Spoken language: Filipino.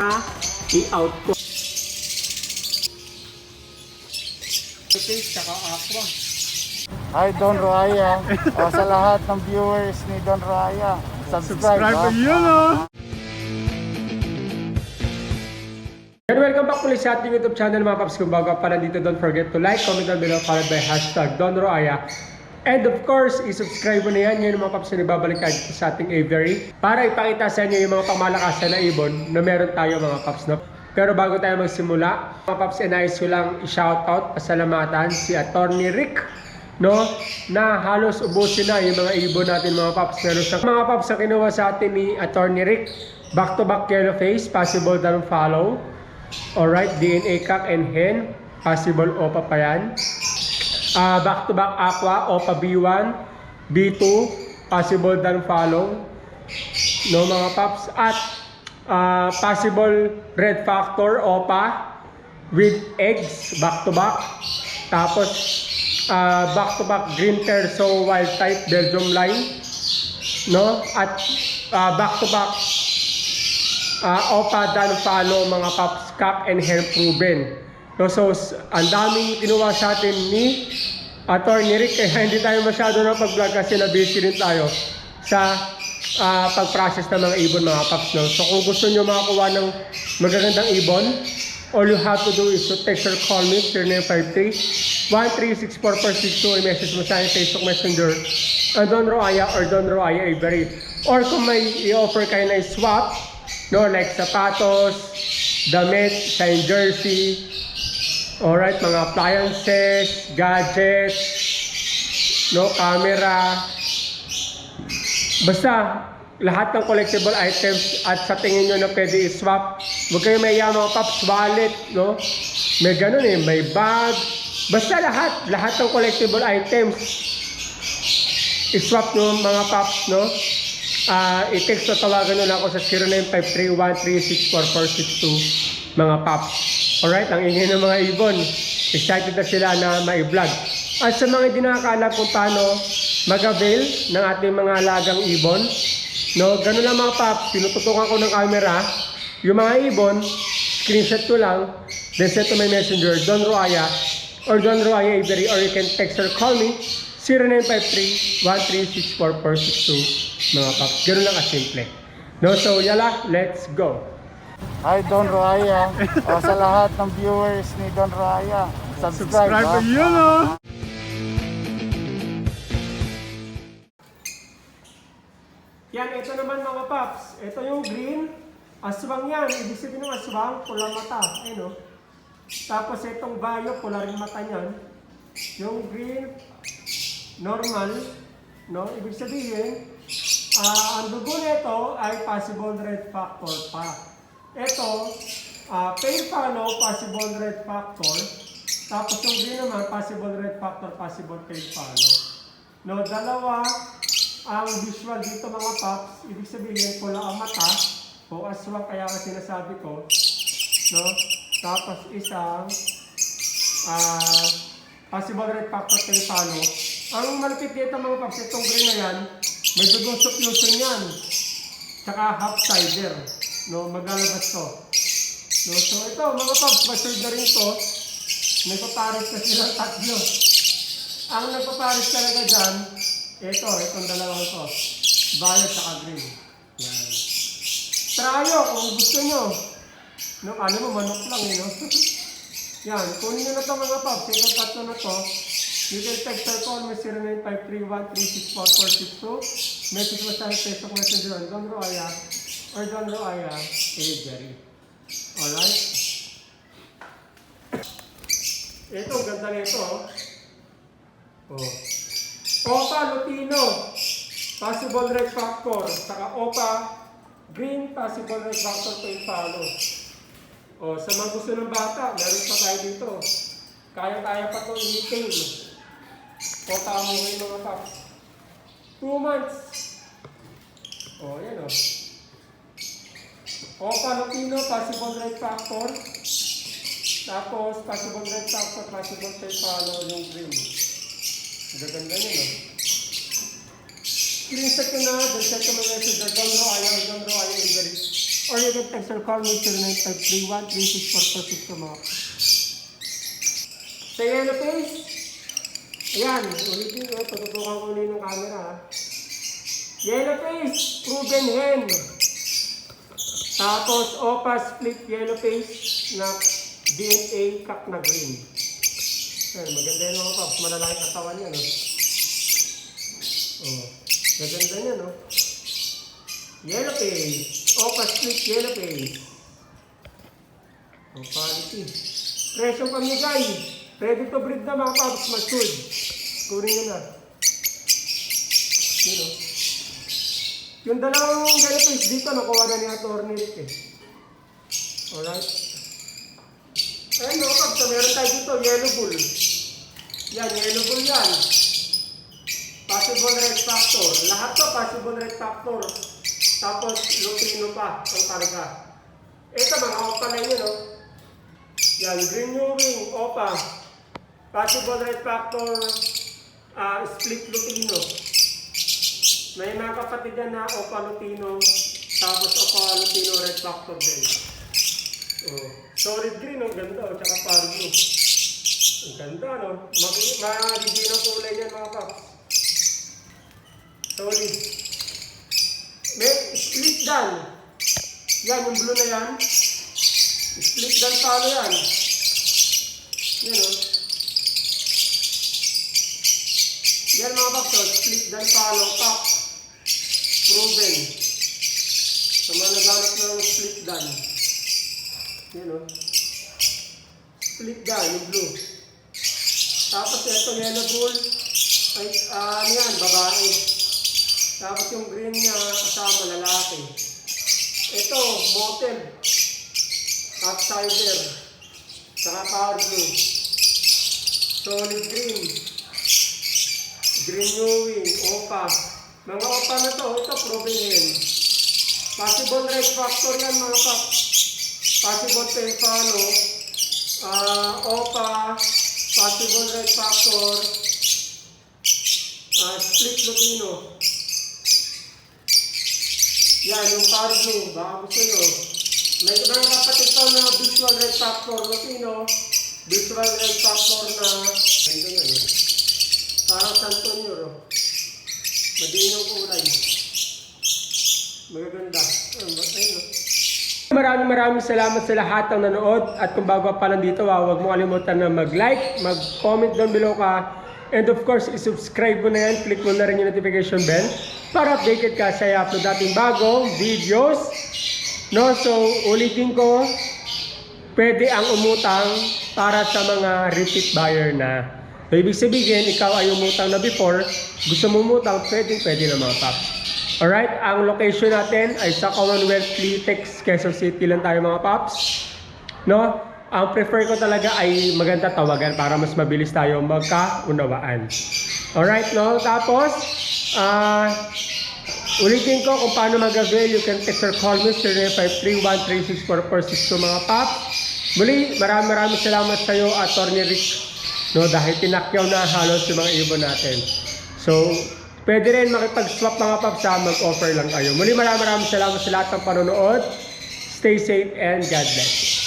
i-out ko. Okay, tsaka aqua. Hi Don Raya. o, sa lahat ng viewers ni Don Raya, subscribe. Subscribe to yun, oh! And welcome back ulit sa ating YouTube channel mga paps. Kung bago pa dito, don't forget to like, comment down below, followed by hashtag Don Roaya. And of course, i-subscribe mo na yan. Yan mga paps na ibabalik sa ating aviary para ipakita sa inyo yung mga pamalakasan na ibon na meron tayo mga paps. No? Pero bago tayo magsimula, mga paps, inayos ko lang i-shoutout, pasalamatan si Attorney Rick no na halos ubusin na yung mga ibon natin mga paps meron sa mga paps na kinuha sa atin ni Attorney Rick back to back yellow face possible down follow alright DNA cock and hen possible opa pa yan Ah, back to back aqua opa B1 B2 possible down follow. No mga paps. At ah, possible red factor opa with eggs back to back tapos ah, back to back green terso wild type Belgium line. No? At ah, back to back ah, opa dan follow mga paps cock and hair proven no, so ang daming kinuha sa atin ni Attorney Rick kaya hindi tayo masyado na pag-vlog kasi na busy rin tayo sa ah, pag-process ng mga ibon mga paps no? so kung gusto nyo makakuha ng magagandang ibon all you have to do is to text or call me 0953 1364462 i-message mo sa Facebook Messenger. Uh, Don Roaya or Don Roaya Avery. Or kung may i-offer kayo na swap no? Like sapatos damit sign jersey alright mga appliances gadgets no camera Basta, lahat ng collectible items at sa tingin nyo na pwede i-swap. Huwag kayo may mga pops wallet, no? May ganun eh, may bag. Basta lahat, lahat ng collectible items. I-swap nyo mga pops, no? Ah, i-text o tawagan nyo lang ako sa 0953-1364462 mga pops. Alright, ang ingay ng mga ibon. Excited na sila na mai-vlog. At sa mga hindi nakakaalam kung paano mag-avail ng ating mga alagang ibon, no, ganun lang mga paps, tinututukan ko ng camera, yung mga ibon, screenshot ko lang, then send to my messenger, Don Roaya, or Don Roaya Avery, or you can text or call me, 0953-1364462, mga paps. Ganun lang kasimple. No, so yala, let's go. Hi Don Raya. o, sa lahat ng viewers ni Don Raya, subscribe. Subscribe to yun, oh! Yan, ito naman mga paps. Ito yung green. Aswang yan. Ibig sabihin ng aswang, pulang mata. Ayun, oh. Tapos itong bayo, pula rin mata niyan. Yung green, normal. No? Ibig sabihin, ah ang dugo nito ay possible red factor pa. Ito, ah pale follow, possible red factor. Tapos yung green naman, possible red factor, possible pale follow. No, dalawa ang visual dito mga paps, ibig sabihin pula ang mata o aswang kaya nga sinasabi ko. No? Tapos isang ah possible red factor pale follow. Ang malapit dito mga paps, itong green na yan, may dugong suffusion yan. Tsaka half cider. No, maglalabas to. No, so ito mga paps, matured na rin to. Nagpapares na silang tatlo. Ang nagpapares talaga dyan, ito, itong dalawang to. Violet at green. Yan. Trayo kung gusto nyo. No, ano mo, manok lang eh, no? Yan, kunin nyo na to mga paps. Itong tatlo na to. You can text or call me 0953-1364462. Message mo sa Facebook Messenger on Don Roaya or Don Roaya Avery. Alright? Ito, ganda nito. oh. Oh. Opa Lutino, possible red factor. Saka Opa Green, possible red factor to follow. Oh, sa mga gusto ng bata, meron pa tayo dito. Kaya-kaya pa to i-retain. Opa mo ngayon mga paps. Two months. Oh, yan oh. Opa Lutino, possible red factor. Tapos, possible red factor, possible to follow yung green. Gaganda niya, no? Screenshot ko na, then set ko my messenger, Don Roaya, Don Roaya, Iberis. Or you can text call me 0953-136-446 mga. Sa yellow face, ayan, ulitin ko, tututukan ko ulit ng camera ha. Yellow face, proven hen. Tapos, Opa split yellow face na DNA kak na green. Ayan, maganda yun mga paps, malalaki katawan yan. Oh. Oh, maganda yan, no? Yellow face. Opa split yellow face. Oh, quality. Presyong pamigay. Ready to breed na mga paps, matured. Kunin nyo na. Yun, oh. Yung dalawang yellow face dito, nakuha na ni Atty. Rick eh. Alright. Ayun mga paps, so meron tayo dito, yellow bull. Yan, yellow bull yan. Possible red factor. Lahat to possible red factor. Tapos lutino pa ang karga. Ito mga opa na yun, no? Yan, green new wing, opa. Possible red factor, ah, split lutino. May mga kapatid yan na opa lutino, tapos opa lutino red factor din. Oh. Solid green, ang ganda, oh, tsaka blue. Ang ganda, no? Magiging ang kulay niyan, mga paps. Solid. May split dan. Yan, yung blue na yan. Split dan palo yan. Yan, o. Yan, mga paps, oh, split dan palo, pack. Proven. Sa mga naghanap ng split dan. Yan, o. Split dan, yung blue. Tapos ito, yellow bull. Ay, ah, ano yan, babae. Tapos yung green niya, kasama lalaki. Ito, bottom. Outsider. Saka power blue. Solid green. Green Ewing, Opa. Mga Opa na to, ito proven yan. Possible red factor yan mga pap. Possible Pempano. Ah, Opa. Possible red factor. Ah, split Lutino. Yan, yung power blue, baka gusto nyo. May mga kapatid to na visual red factor Lutino, visual red factor na, ganito yan. Parang Santo Nero. Madinong kulay. Magaganda. Maraming maraming salamat sa lahat ng nanood at kung bago pa lang dito, ah, huwag mo kalimutan na mag-like, mag-comment down below ka and of course, i-subscribe mo na yan, click mo na rin yung notification bell para updated ka sa i-upload natin bagong videos. No, so ulitin ko, pwede ang umutang para sa mga repeat buyer na. So, ibig sabihin, ikaw ay umutang na before, gusto mo umutang, pwede, pwede na mga paps. Alright, ang location natin ay sa Commonwealth Litex, Quezon City lang tayo mga paps. No? Ang prefer ko talaga ay maganda tawagan para mas mabilis tayo magkaunawaan. Alright, no? Tapos, ah, ulitin ko kung paano mag-avail. You can text or call me 0953-136-446 mga paps. Muli, maraming maraming salamat sa iyo, Atty. Rick. No, dahil tinakyaw na halos yung mga ibon natin. So, pwede rin makipag-swap mga paps sa mag-offer lang kayo. Muli, maraming maraming salamat sa lahat ng panonood. Stay safe and God bless.